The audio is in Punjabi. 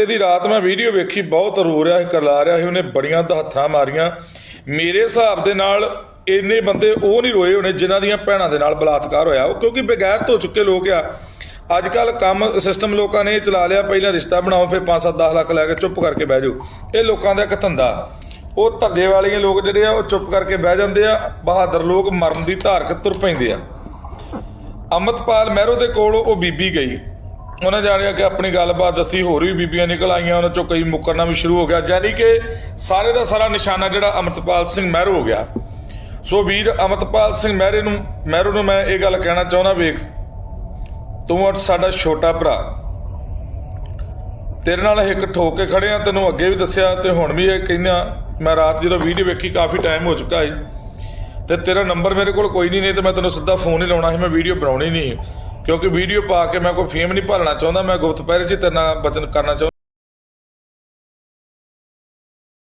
ਬੰਦੇ ਦੀ ਰਾਤ ਮੈਂ ਵੀਡੀਓ ਵੇਖੀ, ਬਹੁਤ ਰੋ ਰਿਹਾ ਸੀ, ਕਰਲਾ ਰਿਹਾ ਸੀ, ਉਹਨੇ ਬੜੀਆਂ ਹੱਥਾਂ ਮਾਰੀਆਂ। ਮੇਰੇ ਹਿਸਾਬ ਦੇ ਨਾਲ ਇੰਨੇ ਬੰਦੇ ਉਹ ਨਹੀਂ ਰੋਏ ਹੋਣੇ ਜਿਨ੍ਹਾਂ ਦੀਆਂ ਭੈਣਾਂ ਦੇ ਨਾਲ ਬਲਾਤਕਾਰ ਹੋਇਆ। ਉਹ ਕਿਉਂਕਿ ਬਗੈਰ ਹੋ ਚੁੱਕੇ ਲੋਕ ਆ। ਅੱਜ ਕੱਲ ਕੰਮ ਸਿਸਟਮ ਲੋਕਾਂ ਨੇ ਇਹ ਚਲਾ ਲਿਆ, ਪਹਿਲਾਂ ਰਿਸ਼ਤਾ ਬਣਾਓ, ਫਿਰ 5-7 10 ਲੱਖ ਲੈ ਕੇ ਚੁੱਪ ਕਰਕੇ ਬਹਿ ਜਾਓ। ਇਹ ਲੋਕਾਂ ਦਾ ਇੱਕ ਧੰਦਾ। ਉਹ ਧੰਦੇ ਵਾਲੀਆਂ ਲੋਕ ਜਿਹੜੇ ਆ, ਉਹ ਚੁੱਪ ਕਰਕੇ ਬਹਿ ਜਾਂਦੇ ਆ। ਬਹਾਦਰ ਲੋਕ ਮਰਨ ਦੀ ਧਾਰਕ ਤੁਰ ਪੈਂਦੇ ਆ। ਅਮਰਤਪਾਲ ਮਹਿਰੋ ਦੇ ਕੋਲ ਉਹ ਬੀਬੀ ਗਈ। ਉਹਨਾਂ ਜਾਣਿਆ ਕਿ ਆਪਣੀ ਗੱਲਬਾਤ ਦੱਸੀ, ਹੋਰ ਵੀ ਬੀਬੀਆਂ ਨਿਕਲ ਆਈਆਂ, ਉਹਨਾਂ ਚੋਂ ਕਈ ਮੁੱਕਰਨਾ ਵੀ ਸ਼ੁਰੂ ਹੋ ਗਿਆ। ਯਾਨੀ ਕਿ ਸਾਰੇ ਦਾ ਸਾਰਾ ਨਿਸ਼ਾਨਾ ਜਿਹੜਾ ਅਮਰਤਪਾਲ ਸਿੰਘ ਮਹਿਰੂ ਹੋ ਗਿਆ। ਸੋ ਵੀਰ ਅਮਰਤਪਾਲ ਸਿੰਘ ਮਹਿਰੇ ਨੂੰ, ਮਹਿਰੋ ਨੂੰ ਮੈਂ ਇਹ ਗੱਲ ਕਹਿਣਾ ਚਾਹੁੰਦਾ, ਵੇਖ, ਤੂੰ ਅੱਜ ਸਾਡਾ ਛੋਟਾ ਭਰਾ। ਤੇਰੇ ਨਾਲ ਇੱਕ ਠੋਕ ਕੇ ਖੜੇ ਆ, ਤੈਨੂੰ ਅੱਗੇ ਵੀ ਦੱਸਿਆ ਤੇ ਹੁਣ ਵੀ ਇਹ ਕਹਿੰਦਾ, ਮੈਂ ਰਾਤ ਜਦੋਂ ਵੀਡੀਓ ਵੇਖੀ, ਕਾਫੀ ਟਾਈਮ ਹੋ ਚੁੱਕਾ ਹੈ ਤੇ ਤੇਰਾ ਨੰਬਰ ਮੇਰੇ ਕੋਲ ਕੋਈ ਨਹੀਂ ਨਹੀਂ ਤੇ ਮੈਂ ਤੈਨੂੰ ਸਿੱਧਾ ਫੋਨ ਹੀ ਲਾਉਣਾ ਸੀ, ਮੈਂ ਵੀਡੀਓ ਬਣਾਉਣੀ ਨਹੀਂ ਕਿਉਂਕਿ ਵੀਡੀਓ ਪਾ ਕੇ ਮੈਂ ਕੋਈ ਫੇਮ ਨਹੀਂ ਭਾਲਣਾ ਚਾਹੁੰਦਾ, ਮੈਂ ਗੁਪਤ ਪਹਿਰੇ 'ਚ ਤੇਰੇ ਨਾਲ ਬਚਨ ਕਰਨਾ ਚਾਹੁੰਦਾ।